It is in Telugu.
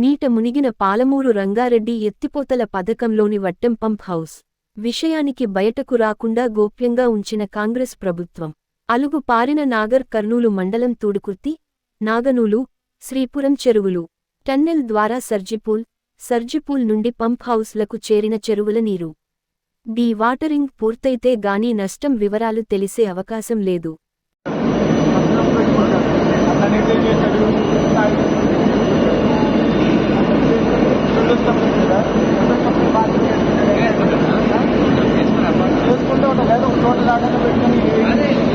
నీట మునిగిన పాలమూరు రంగారెడ్డి ఎత్తిపోతల పథకంలోని వట్టెం పంప్ హౌస్. విషయానికి బయటకు రాకుండా గోప్యంగా ఉంచిన కాంగ్రెస్ ప్రభుత్వం. అలుగు పారిన నాగర్ కర్నూలు మండలం తూడుకుర్తి నాగనూలు శ్రీపురం చెరువులు. టన్నెల్ ద్వారా సర్జిపూల్ సర్జిపూల్ నుండి పంప్ హౌస్లకు చేరిన చెరువుల నీరు. డీ వాటరింగ్ పూర్తయితే గానీ నష్టం వివరాలు తెలిసే అవకాశం లేదు. I don't.